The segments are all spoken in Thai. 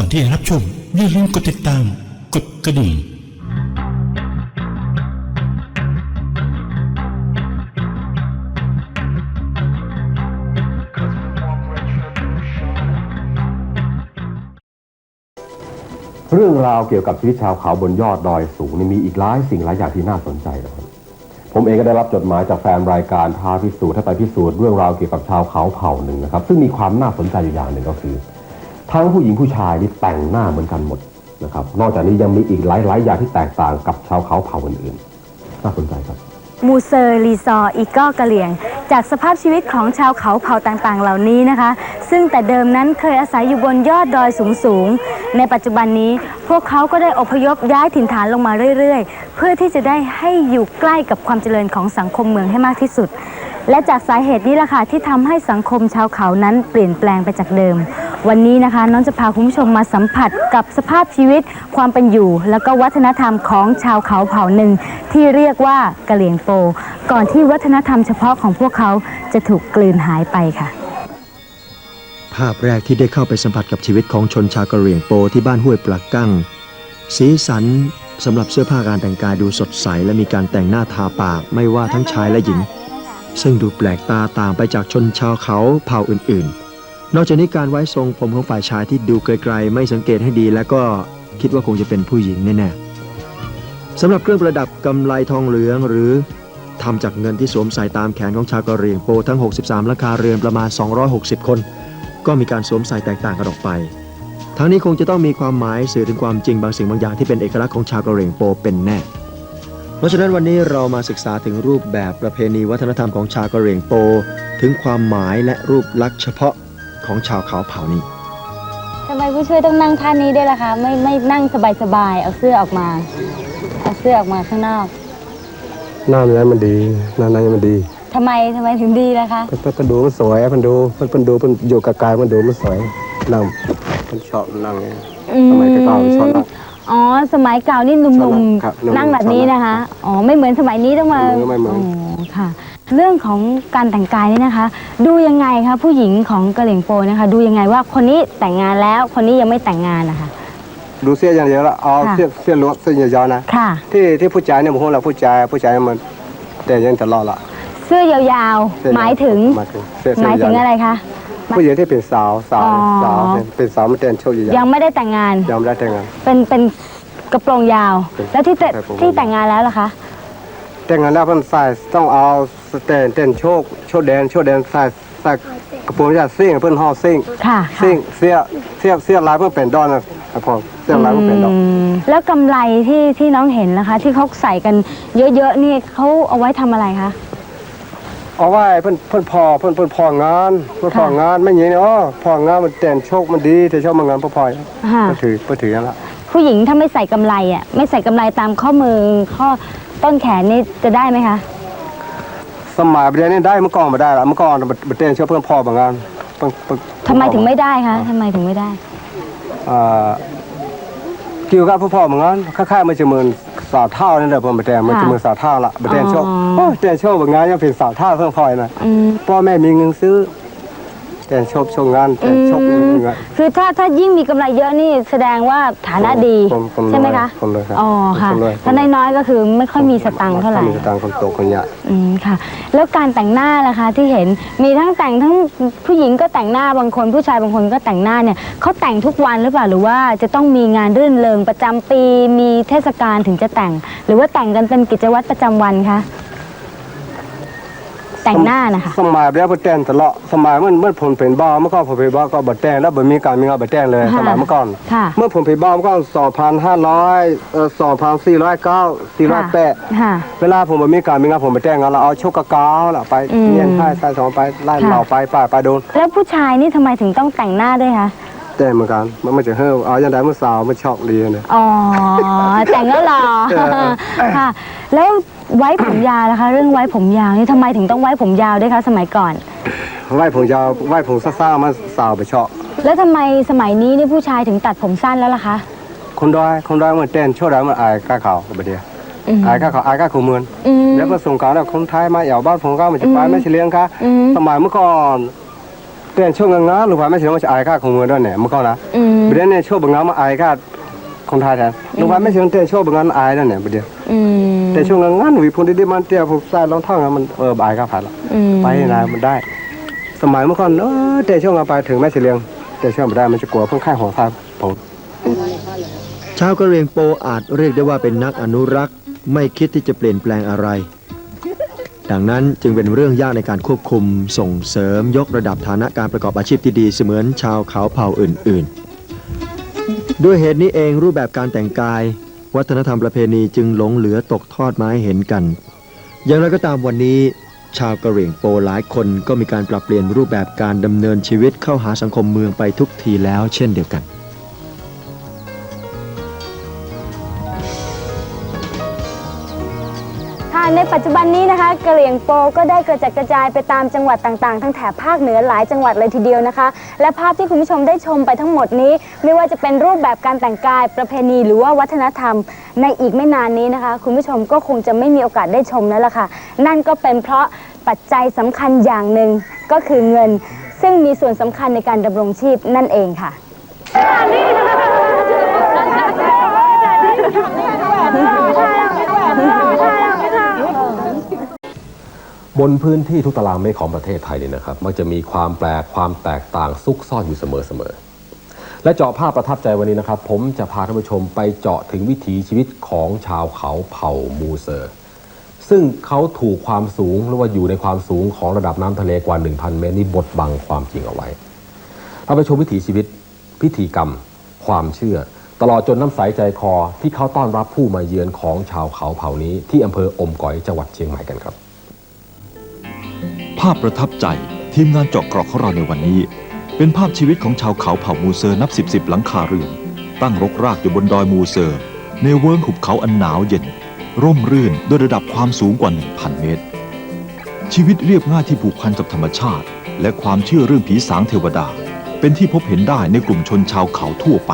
ก่อนที่จะรับชมอย่าลืมกดติดตาม กดกระดิ่งเรื่องราวเกี่ยวกับชีวิตชาวเขาบนยอดดอยสูงนี่มีอีกหลายสิ่งหลายอย่างที่น่าสนใจนะครับผมเองก็ได้รับจดหมายจากแฟนรายการพาพิสูจน์ให้ไปพิสูจน์เรื่องราวเกี่ยวกับชาวเขาเผ่าหนึ่งนะครับ ซึ่งมีความน่าสนใจอยู่อย่างหนึ่งก็คือ ทั้งผู้หญิงผู้ชายนี่แต่งหน้าเหมือนกันหมดนะครับ นอกจากนี้ยังมีอีกหลายๆอย่างที่แตกต่างกับชาวเขาเผ่าอื่นๆน่าสนใจครับ มูเซอร์รีซอร์อีกอกะเหลี่ยง จากสภาพชีวิตของชาวเขาเผ่าต่างๆ เหล่านี้นะคะ ซึ่งแต่เดิมนั้นเคยอาศัยอยู่บนยอดดอยสูงๆ ในปัจจุบันนี้พวกเขาก็ได้อพยพย้ายถิ่นฐานลงมาเรื่อยๆ เพื่อที่จะได้ให้อยู่ใกล้กับความเจริญของสังคมเมืองให้มากที่สุด และจากสาเหตุนี้แหละค่ะที่ทำให้สังคมชาวเขานั้นเปลี่ยนแปลงไปจากเดิม วันนี้นะคะ น้องจะพาคุณผู้ชมมาสัมผัสกับสภาพชีวิตความเป็นอยู่ แล้วก็วัฒนธรรมของชาวเขาเผ่าหนึ่ง ที่เรียกว่ากะเหลี่ยงโป ก่อนที่วัฒนธรรมเฉพาะของพวกเขาจะถูกกลืนหายไปค่ะ ภาพแรกที่ได้เข้าไปสัมผัสกับชีวิตของชนชาวกะเหรี่ยงโปที่บ้านห้วยปลักกั้ง สีสันสำหรับเสื้อผ้าการแต่งกายดูสดใส และมีการแต่งหน้าทาปากไม่ว่าทั้งชายและหญิง ซึ่งดูแปลกตาต่างไปจากชนชาวเขาเผ่าอื่นๆ นอกจากนี้การไว้ทรงผมของฝ่ายชายที่ดูไกลๆ ไม่สังเกตให้ดี แล้วก็คิดว่าคงจะเป็นผู้หญิงแน่ๆสำหรับเครื่องประดับกำไลทองเหลืองหรือทำจากเงินที่สวมใส่ตามแขนของชาวกะเหรี่ยงโปทั้ง 63ลังคาเรือนประมาณ 260 คน ก็มีการสวมใส่แตกต่างกันออกไป ทั้งนี้คงจะต้องมีความหมายสื่อถึงความจริงบางสิ่งบางอย่างที่เป็นเอกลักษณ์ของชาวกะเหรี่ยงโปเป็นแน่ เพราะฉะนั้นวันนี้เรามาศึกษาถึงรูปแบบประเพณีวัฒนธรรมของชาวกะเหรี่ยงโป ถึงความหมายและรูปลักษณ์เฉพาะ ของชาวเขาเผ่านี้ ทำไมผู้ช่วยต้องนั่งท่านี้ด้วยล่ะคะ ไม่ไม่นั่งสบายๆ เอาเสื้อออกมา เอาเสื้อออกมาข้างนอก หน้ามันนั้นมันดี หน้านั้นมันดีทำไมทำไมถึงดีล่ะคะ เพิ่นเพิ่นดูมันสวยเพิ่นดูเพิ่นเพิ่นดูเพิ่นอยู่กับกายมันดูมันสวยนั่งเพิ่นชอบนั่งไงสมัยเก่าๆชอบนั่ง อ๋อ สมัยเก่านี่หนุ่ชอบมนั่งครับหนุ่มๆๆนั่งแบบนี้ชอบนั่งนะคะ อ๋อ ไม่เหมือนสมัยนี้ต้องมาไม่เหมือนไม่เหมือนอ๋อค่ะ เรื่องของการแต่งกายนี่นะคะ ดูยังไงคะผู้หญิงของกะเหลี่ยงโปนะคะ ดูยังไงว่าคนนี้แต่งงานแล้วคนนี้ยังไม่แต่งงานนะคะ ดูเสื้ออย่างเดียวละเอาค่ะ เสื้อเสื้อลวดเสื้อยาวๆนะค่ะ ที่ที่ผู้ชายเนี่ยผมเราผู้ชายผู้ชายมันแต่ยังตลอดละเสื้อยาวเสื้อๆ หมายถึง หมายถึงเสื้อหเสื้มายถึงวๆอะไรคะ ผู้หญิงที่เป็นสาวสาวอ๋อ สาวเป็นเป็นสาวมันแต่งโชว์ยาวยังไม่ได้แต่งงาน ๆยังไม่ได้แต่งงาน เป็นเป็นกระโปรงยาวเป็นแล้วที่แต่กระโปรงที่แต่งงานแล้วล่ะคะ แต่งงานแล้วเพิ่นใส่ต้องเอาแต่งแต่งโชคโชว์แดนโชว์แดนใส่ใส่กระโปรงยาวซิ่งเพิ่นห่อซิ่งค่ะค่ะซิ่งเสื้อเสื้อเสื้อลายเพิ่นเป็นดอนนะครับผมเสื้อลายเพิ่นเป็นดอนอืมแล้วกำไรที่ที่น้องเห็นนะคะ ที่เขาใส่กันเยอะๆนี่เขาเอาไว้ทำอะไรคะเอาไว้เพิ่นเพิ่นพอเพิ่นเพิ่นพองานเพิ่นพองานไม่อย่างนี้อ๋อพองานมันแต่งโชคมันดีแต่โชคมันงานพอพอยค่ะเพิ่นถือเพิ่นถือนั่นละ ผู้หญิงถ้าไม่ใส่กำไรอะไม่ใส่กำไรตามข้อมือข้อต้นแขนนี่จะได้ไหมคะ สมัยเรียนนี่ได้เมื่อก่อนบ่ได้ละเมื่อก่อนมันแต่งโชคเพิ่นพอบางงานเพิ่นเพิ่นทำไมถึงไม่ได้คะทำไมถึงไม่ได้ อ่าเกี่ยวกับพ่อพ่อบางงานคล้ายๆมันจะเหมือนสาวเท่านั่นแหละเพิ่นบ่แต่งมันจะเหมือนสาวเท่าละบ่แต่งโชคอ๋อ โอ้ยแต่งโชคบางงานยังเป็นสาวเท่าเพิ่นพอยน่ะอืมพ่อแม่มีเงินซื้อ แต่งโชคโชคงานแต่งโชคเงินเงิน คือถ้าถ้ายิ่งมีกำไรเยอะนี่แสดงว่าฐานะดีผมผมใช่ไหมคะผมเลยครับอ๋อค่ะผมเลยถ้าน้อยๆก็คือไม่ค่อยมีสตังค์เท่าไหร่ มีสตางค์คนโตคนใหญ่อืมค่ะ แล้วการแต่งหน้าล่ะคะที่เห็นมีทั้งแต่งทั้งผู้หญิงก็แต่งหน้าบางคน ผู้ชายบางคนก็แต่งหน้าเนี่ยเขาแต่งทุกวันหรือเปล่าหรือว่าจะต้องมีงานรื่นเริงประจำปีมีเทศกาลถึงจะแต่ง หรือว่าแต่งกันเป็นกิจวัตรประจำวันคะ แต่งหน้านะคะสมัยเรียกว่าแต่งตลอดสมัยมันเมื่อผมเป็นบ้าเมื่อก่อนผมเป็นบ้าก็บ่แต่งแล้วบ่มีการมีงานบ่แต่งเลยค่ะสมัยเมื่อก่อนค่ะเมื่อผมเป็นบ้าเมื่อก่อน2,500เอ่อ2,409 408ค่ะเวลาผมบ่มีการมีงานผมไปแต่งงานแล้วเอาโชคกะกาวล่ะไปอืมเนียนให้ใส่สองไปไล่ค่ะเหล่าไปป่าไปโดน แล้วผู้ชายนี่ทำไมถึงต้องแต่งหน้าด้วยคะ แต่งเหมือนกัน มันมันจะเฮ้อเอาอย่างใดเมื่อสาวมันชอบเรียนเนี่ย อ๋อ แต่งแล้วหรอเออ ค่ะ แล้วไว้ผมยาวนะคะ เรื่องไว้ผมยาวนี่ทำไมถึงต้องไว้ผมยาวด้วยคะสมัยก่อน ไหว้ผมยาวไหว้ผมซ่าๆมันสาวไปชอบแล้วทำไมสมัยนี้นี่ผู้ชายถึงตัดผมสั้นแล้วล่ะคะ คนด้อยคนด้อยมันเต้นโชว์ได้มันอายก้าเขาบ่เดียวอืม อายก้าเขาอายก้าขู่เมือน อืม แล้วก็สงกรารแล้วคนไทยมาแอวบ้านผมก็มันจะไปอืมไม่ใช่เลี้ยงค่ะอืม สมัยเมื่อก่อน เต้นช่วงงานๆหรือว่าไม่ใช่ว่าจะอายก้าขู่เมือนด้วยเนี่ยเมื่อก่อนนะอืมประเดี๋ยวเนี่ยโชว์บางงานมาอายก็คนไทยแทนลูกว่าไม่ใช่คนเตะโชว์บางงานอายนั่นเนี่ยประเดี๋ยวอืมแต่ช่วงงานวิพนธ์ดีๆมันเตี้ยผมใส่รองเท้างั้นมันเออบายก็ผ่านละอืมไปนะมันได้ สมัยเมื่อก่อนเออแต่ช่วงงานไปถึงแม่เสียเลียง แต่ช่วงไม่ได้มันจะกลัวเพิ่งค่ายของทรายผมชาวกะเหรี่ยงโปอาจเรียกได้ว่าเป็นนักอนุรักษ์ ไม่คิดที่จะเปลี่ยนแปลงอะไร ดังนั้นจึงเป็นเรื่องยากในการควบคุมส่งเสริมยกระดับฐานะการประกอบอาชีพที่ดีเสมือนชาวเขาเผ่าอื่น ๆ ด้วยเหตุนี้เองรูปแบบการแต่งกาย วัฒนธรรมประเพณีจึงหลงเหลือตกทอดมาให้เห็นกัน อย่างไรก็ตามวันนี้ ชาวกะเหรี่ยงโปหลายคนก็มีการปรับเปลี่ยนรูปแบบการดำเนินชีวิตเข้าหาสังคมเมืองไปทุกทีแล้วเช่นเดียวกัน ในปัจจุบันนี้นะคะกะเหรี่ยงโปก็ได้กระจัดกระจายไปตามจังหวัดต่างๆ ทั้งแถบภาคเหนือหลายจังหวัดเลยทีเดียวนะคะ และภาพที่คุณผู้ชมได้ชมไปทั้งหมดนี้ ไม่ว่าจะเป็นรูปแบบการแต่งกายประเพณีหรือว่าวัฒนธรรม ในอีกไม่นานนี้นะคะ คุณผู้ชมก็คงจะไม่มีโอกาสได้ชมแล้วล่ะค่ะ นั่นก็เป็นเพราะปัจจัยสำคัญอย่างหนึ่งก็คือเงิน ซึ่งมีส่วนสำคัญในการดำรงชีพนั่นเองค่ะ บนพื้นที่ทุกตารางเมตรของประเทศไทยเนี่ยนะครับมักจะมีความแปลกความแตกต่างซุกซ่อนอยู่เสมอๆและเจาะภาพประทับใจวันนี้นะครับ ผมจะพาท่านผู้ชมไปเจาะถึงวิถีชีวิตของชาวเขาเผ่ามูเซอร์ ซึ่งเขาถูกความสูงหรือว่าอยู่ในความสูงของระดับน้ำทะเลกว่า 1,000 เมตรนี่บดบังความจริงเอาไว้เราไปชมวิถีชีวิต พิธีกรรม ความเชื่อ ตลอดจนน้ำใสใจคอที่เขาต้อนรับผู้มาเยือนของชาวเขาเผ่านี้ที่อำเภออมก๋อยจังหวัดเชียงใหม่กันครับาพประทับใจทีมงานเจาะกราะของเราในวันนี้ เป็นภาพชีวิตของชาวเขาเผ่ามูเซอร์นับสิบสิบหลังคาเรือน ตั้งรกรากอยู่บนดอยมูเซอร์ ในเวิ้งหุบเขาอันหนาวเย็น ร่มรื่นด้วยระดับความสูงกว่า 1,000 เมตร ชีวิตเรียบง่ายที่ผูกพันกับธรรมชาติ และความเชื่อเรื่องผีสางเทวดา เป็นที่พบเห็นได้ในกลุ่มชนชาวเขาทั่วไป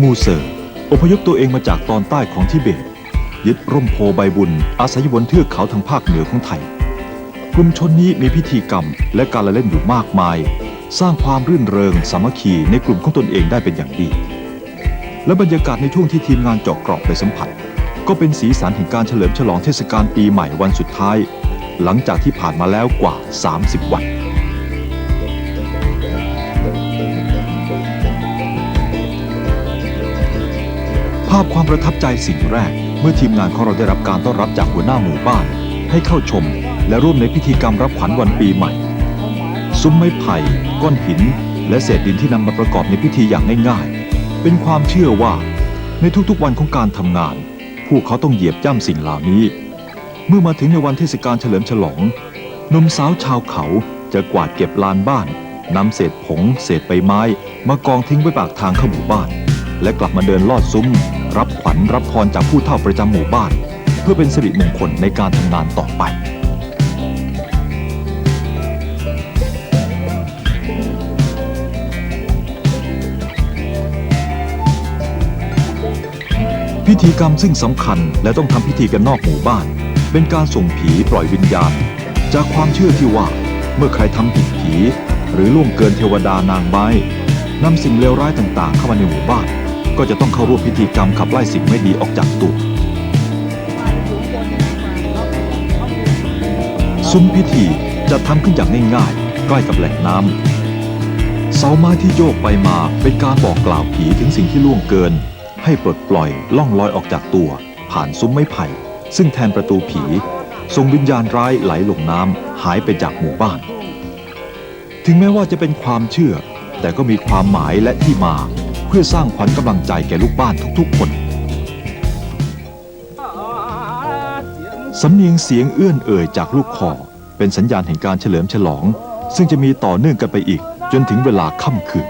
มูเซอร์อพยพตัวเองมาจากตอนใต้ของทิเบตยึดร่มโพใบบุญอาศัยอยู่บนเทือกเขาทางภาคเหนือของไทย กลุ่มชนนี้มีพิธีกรรมและการละเล่นอยู่มากมาย สร้างความรื่นเริงสามัคคีในกลุ่มของตนเองได้เป็นอย่างดี และบรรยากาศในช่วงที่ทีมงานเจาะกราะไปสัมผัส ก็เป็นสีสันแห่งการเฉลิมฉลองเทศกาลปีใหม่วันสุดท้าย หลังจากที่ผ่านมาแล้วกว่า 30 วันภาพความประทับใจสิ่งแรก เมื่อทีมงานของเราได้รับการต้อนรับจากหัวหน้าหมู่บ้าน ให้เข้าชม และร่วมในพิธีกรรมรับขวัญวันปีใหม่ ซุ้มไม้ไผ่ ก้อนหิน และเศษดินที่นำมาประกอบในพิธีอย่างง่ายๆ เป็นความเชื่อว่า ในทุกๆวันของการทำงาน พวกเขาต้องเหยียบย่ำสิ่งเหล่านี้ เมื่อมาถึงในวันเทศกาลเฉลิมฉลองหนุ่มสาวชาวเขาจะกวาดเก็บลานบ้านนำเศษผง เศษใบไม้ มากองทิ้งไว้ปากทางเข้าหมู่บ้าน และกลับมาเดินลอดซุ้ม รับขวัญรับพรจากผู้เฒ่าประจำหมู่บ้าน เพื่อเป็นสิริมงคลในการทำงานต่อไป พิธีกรรมซึ่งสำคัญและต้องทำพิธีกันนอกหมู่บ้าน เป็นการส่งผีปล่อยวิญญาณ จากความเชื่อที่ว่า เมื่อใครทำผิดผี หรือล่วงเกินเทวดานางไม้นำสิ่งเลวร้ายต่างๆ เข้ามาในหมู่บ้าน ก็จะต้องเข้าร่วมพิธีกรรมขับไล่สิ่งไม่ดีออกจากตัวซุ้มพิธีจะทำขึ้นอย่างง่ายๆ ใกล้กับแหล่งน้ำเสาไม้ที่โยกไปมาเป็นการบอกกล่าวผีถึงสิ่งที่ล่วงเกิน ให้ปลดปล่อยล่องลอยออกจากตัว ผ่านซุ้มไม้ไผ่ ซึ่งแทนประตูผีส่งวิญญาณร้ายไหลลงน้ำหายไปจากหมู่บ้าน ถึงแม้ว่าจะเป็นความเชื่อ แต่ก็มีความหมายและที่มา เพื่อสร้างขวัญกำลังใจแก่ลูกบ้านทุกๆคนสำเนียงเสียงเอื้อนเอ่ยจากลูกคอเป็นสัญญาณแห่งการเฉลิมฉลอง ซึ่งจะมีต่อเนื่องกันไปอีก จนถึงเวลาค่ำคืน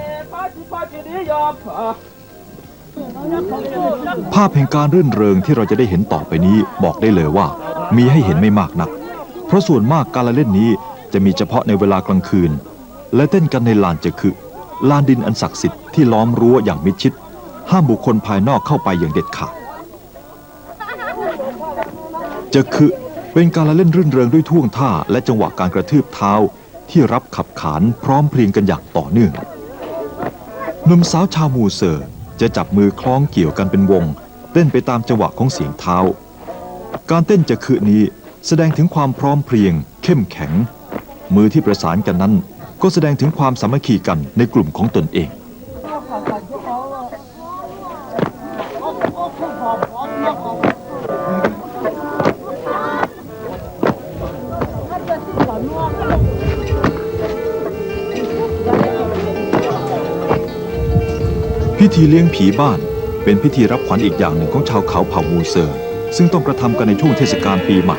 ภาพแห่งการรื่นเริงที่เราจะได้เห็นต่อไปนี้บอกได้เลยว่า มีให้เห็นไม่มากนัก เพราะส่วนมากการละเล่นนี้จะมีเฉพาะในเวลากลางคืน และเต้นกันในลานจะคือลานดินอันศักดิ์สิทธิ์ที่ล้อมรั้วอย่างมิดชิด ห้ามบุคคลภายนอกเข้าไปอย่างเด็ดขาดจะคือเป็นการละเล่นรื่นเริงด้วยท่วงท่าและจังหวะการกระทืบเท้าที่รับขับขานพร้อมเพรียงกันอย่างต่อเนื่องหนุ่มสาวชาวมูเซอร์ จะจับมือคล้องเกี่ยวกันเป็นวง เต้นไปตามจังหวะของเสียงเท้า การเต้นจะคือนี้แสดงถึงความพร้อมเพรียง เข้มแข็ง มือที่ประสานกันนั้น ก็แสดงถึงความสามัคคีกันในกลุ่มของตนเอง พิธีเลี้ยงผีบ้าน เป็นพิธีรับขวัญอีกอย่างหนึ่งของชาวเขาเผ่ามูเซอร์ ซึ่งต้องกระทำกันในช่วงเทศกาลปีใหม่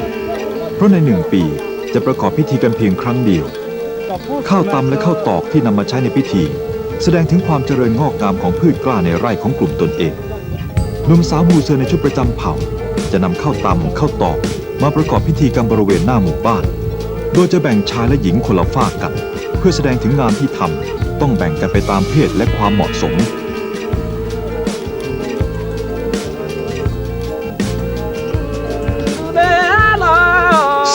เพราะในหนึ่งปีจะประกอบพิธีกันเพียงครั้งเดียว ข้าวตำและข้าวตอกที่นำมาใช้ในพิธี แสดงถึงความเจริญงอกงามของพืชกล้าในไร่ของกลุ่มตนเองหนุ่มสาวมูเซอร์ในชุดประจำเผ่า จะนำข้าวตำข้าวตอกมาประกอบพิธีกรรมบริเวณหน้าหมู่บ้าน โดยจะแบ่งชายและหญิงคนละฝากกัน เพื่อแสดงถึงงานที่ทำต้องแบ่งกันไปตามเพศและความเหมาะสม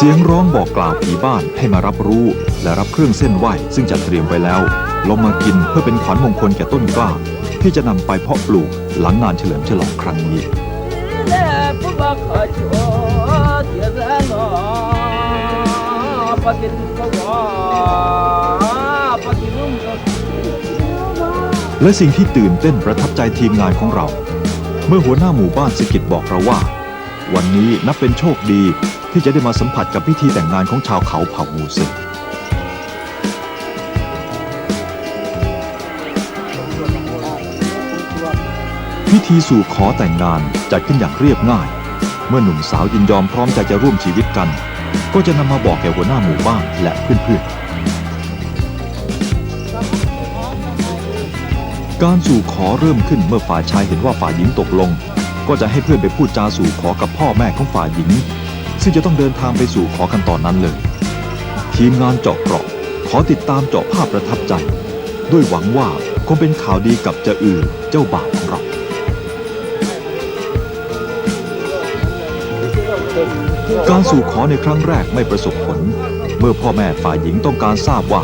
สียงร้องบอกกล่าวผีบ้านให้มารับรู้ และรับเครื่องเส้นไหวซึ่งจัดเตรียมไว้แล้ว ลงมากินเพื่อเป็นขวัญมงคลแก่ต้นกล้า ที่จะนำไปเพาะปลูกหลังงานเฉลิมฉลองครั้งนี้และสิ่งที่ตื่นเต้นประทับใจทีมงานของเรา เมื่อหัวหน้าหมู่บ้านสกิดบอกเราว่า วันนี้นับเป็นโชคดี ที่จะได้มาสัมผัสกับพิธีแต่งงานของชาวเขาเผ่ามูเซอร์พิธีสู่ขอแต่งงานจัดขึ้นอย่างเรียบง่าย เมื่อหนุ่มสาวยินยอมพร้อมใจจะร่วมชีวิตกัน ก็จะนำมาบอกแก่หัวหน้าหมู่บ้านและเพื่อนๆ การสู่ขอเริ่มขึ้นเมื่อฝ่ายชายเห็นว่าฝ่ายหญิงตกลง ก็จะให้เพื่อนไปพูดจาสู่ขอกับพ่อแม่ของฝ่ายหญิง ซึ่งจะต้องเดินทางไปสู่ขอกันตอนนั้นเลย ทีมงานเจาะเกราะขอติดตามเจาะภาพประทับใจ ด้วยหวังว่าคงเป็นข่าวดีกับจะอือเจ้าบ่าวของเราการสู่ขอในครั้งแรกไม่ประสบผล เมื่อพ่อแม่ฝ่ายหญิงต้องการทราบว่า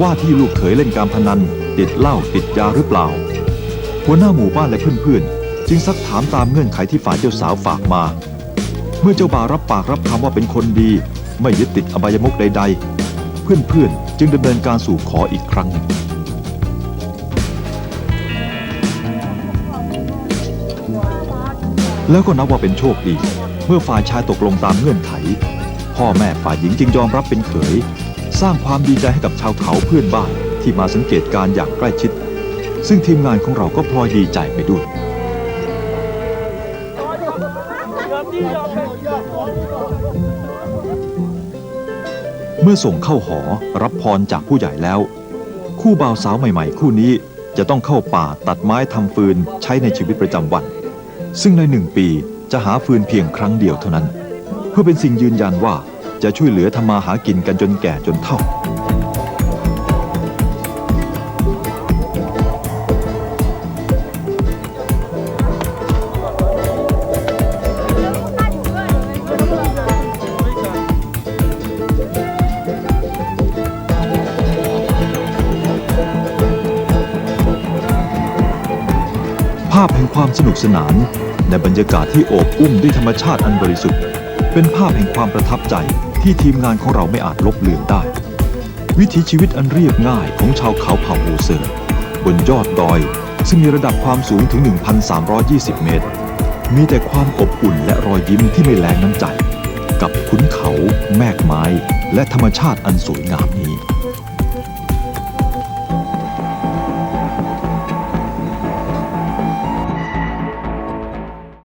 ว่าที่ลูกเขยเล่นการพนัน ติดเหล้าติดยาหรือเปล่า หัวหน้าหมู่บ้านและเพื่อนๆ จึงซักถามตามเงื่อนไขที่ฝ่ายเจ้าสาวฝากมา เมื่อเจ้าบ่าวรับปากรับคำว่าเป็นคนดี ไม่ยึดติดอบายมุขใด ๆ เพื่อนๆจึงดำเนินการสู่ขออีกครั้งหนึ่งแล้วก็นับว่าเป็นโชคดี เมื่อฝ่ายชายตกลงตามเงื่อนไข พ่อแม่ฝ่ายหญิงจึงยอมรับเป็นเขย สร้างความดีใจให้กับชาวเขาเพื่อนบ้านที่มาสังเกตการ์อย่างใกล้ชิด ซึ่งทีมงานของเราก็พลอยดีใจไปด้วย เมื่อส่งเข้าหอรับพรจากผู้ใหญ่แล้ว คู่บ่าวสาวใหม่ๆ คู่นี้จะต้องเข้าป่าตัดไม้ทำฟืนใช้ในชีวิตประจำวัน ซึ่งในหนึ่งปีจะหาฟืนเพียงครั้งเดียวเท่านั้น เพื่อเป็นสิ่งยืนยันว่าจะช่วยเหลือทำมาหากินกันจนแก่จนเฒ่า ความสนุกสนาน ในบรรยากาศที่โอบอุ้มด้วยธรรมชาติอันบริสุทธิ์ เป็นภาพแห่งความประทับใจที่ทีมงานของเราไม่อาจลบเลือนได้ วิถีชีวิตอันเรียบง่ายของชาวเขาเผ่ามูเซอร์ บนยอดดอย ซึ่งมีระดับความสูงถึง 1,320 เมตร มีแต่ความอบอุ่นและรอยยิ้มที่ไม่แลงน้ำใจ กับขุนเขา แมกไม้ และธรรมชาติอันสวยงามนี้